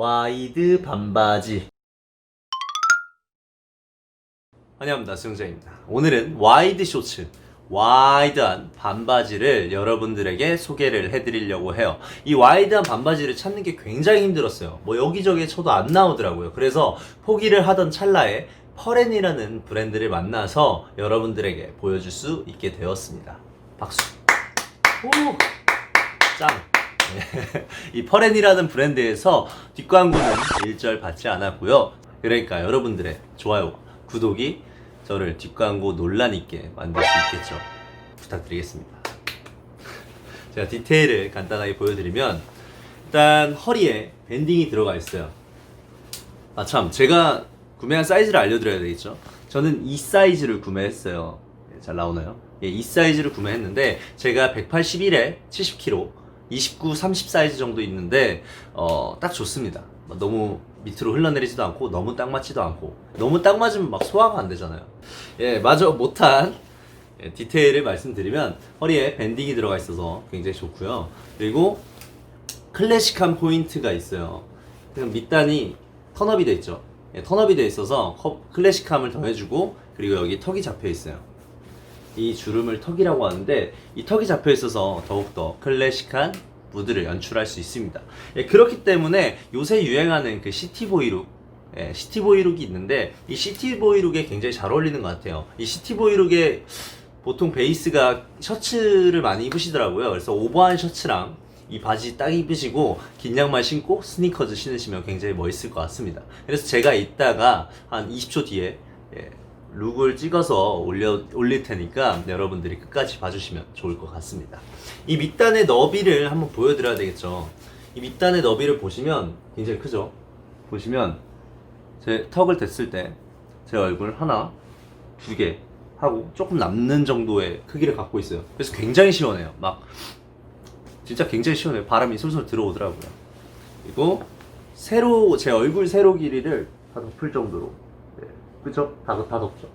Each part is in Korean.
와이드 반바지. 환영합니다. 수영장입니다. 오늘은 와이드 쇼츠, 와이드한 반바지를 여러분들에게 소개를 해드리려고 해요. 이 와이드한 반바지를 찾는 게 굉장히 힘들었어요. 뭐 여기저기 쳐도 안 나오더라고요. 그래서 포기를 하던 찰나에 퍼렌이라는 브랜드를 만나서 여러분들에게 보여줄 수 있게 되었습니다. 박수. 오, 짱. 네. 이 퍼렌이라는 브랜드에서 뒷광고는 일절 받지 않았고요. 그러니까 여러분들의 좋아요, 구독이 저를 뒷광고 논란 있게 만들 수 있겠죠. 부탁드리겠습니다. 제가 디테일을 간단하게 보여드리면 일단 허리에 밴딩이 들어가 있어요. 아 참 제가 구매한 사이즈를 알려드려야 되겠죠. 저는 이 사이즈를 구매했어요. 네, 잘 나오나요? 예, 이 사이즈를 구매했는데 제가 181에 70kg, 29, 30 사이즈 정도 있는데 어, 딱 좋습니다. 뭐 너무 밑으로 흘러내리지도 않고 너무 딱 맞지도 않고 너무 딱 맞으면 막 소화가 안 되잖아요. 예, 마저 못한 예, 디테일을 말씀드리면 허리에 밴딩이 들어가 있어서 굉장히 좋고요. 그리고 클래식한 포인트가 있어요. 밑단이 턴업이 돼 있죠. 예, 턴업이 돼 있어서 커- 클래식함을 더해주고 그리고 여기 턱이 잡혀 있어요. 이 주름을 턱이라고 하는데 이 턱이 잡혀 있어서 더욱더 클래식한 무드를 연출할 수 있습니다. 예, 그렇기 때문에 요새 유행하는 그 시티보이 룩 예, 시티보이 룩이 있는데 이 시티보이 룩에 굉장히 잘 어울리는 것 같아요. 이 시티보이 룩에 보통 베이스가 셔츠를 많이 입으시더라고요. 그래서 오버한 셔츠랑 이 바지 딱 입으시고 긴 양말 신고 스니커즈 신으시면 굉장히 멋있을 것 같습니다. 그래서 제가 이따가 한 20초 뒤에 예, 룩을 찍어서 올려, 올릴 테니까 여러분들이 끝까지 봐주시면 좋을 것 같습니다. 이 밑단의 너비를 한번 보여드려야 되겠죠. 이 밑단의 너비를 보시면 굉장히 크죠. 보시면 제 턱을 댔을 때 제 얼굴 하나, 두 개 하고 조금 남는 정도의 크기를 갖고 있어요. 그래서 굉장히 시원해요. 막 진짜 굉장히 시원해요. 바람이 솔솔 들어오더라고요. 그리고 세로 제 얼굴 세로 길이를 다 덮을 정도로 네. 그죠? 다, 다 덮죠.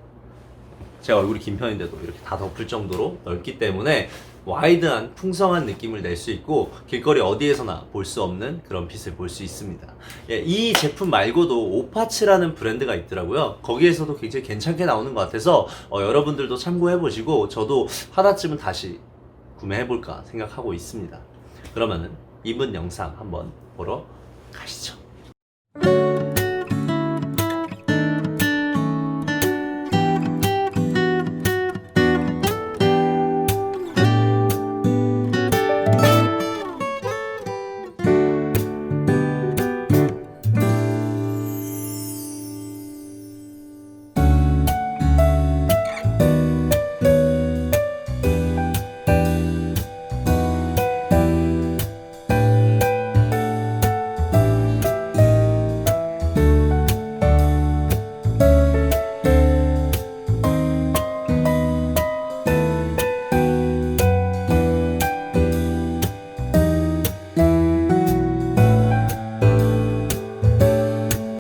제 얼굴이 긴 편인데도 이렇게 다 덮을 정도로 넓기 때문에 와이드한 풍성한 느낌을 낼 수 있고 길거리 어디에서나 볼 수 없는 그런 핏을 볼 수 있습니다. 예, 이 제품 말고도 오파츠라는 브랜드가 있더라고요. 거기에서도 굉장히 괜찮게 나오는 것 같아서 어, 여러분들도 참고해 보시고 저도 하나쯤은 다시 구매해 볼까 생각하고 있습니다. 그러면은 이분 영상 한번 보러 가시죠.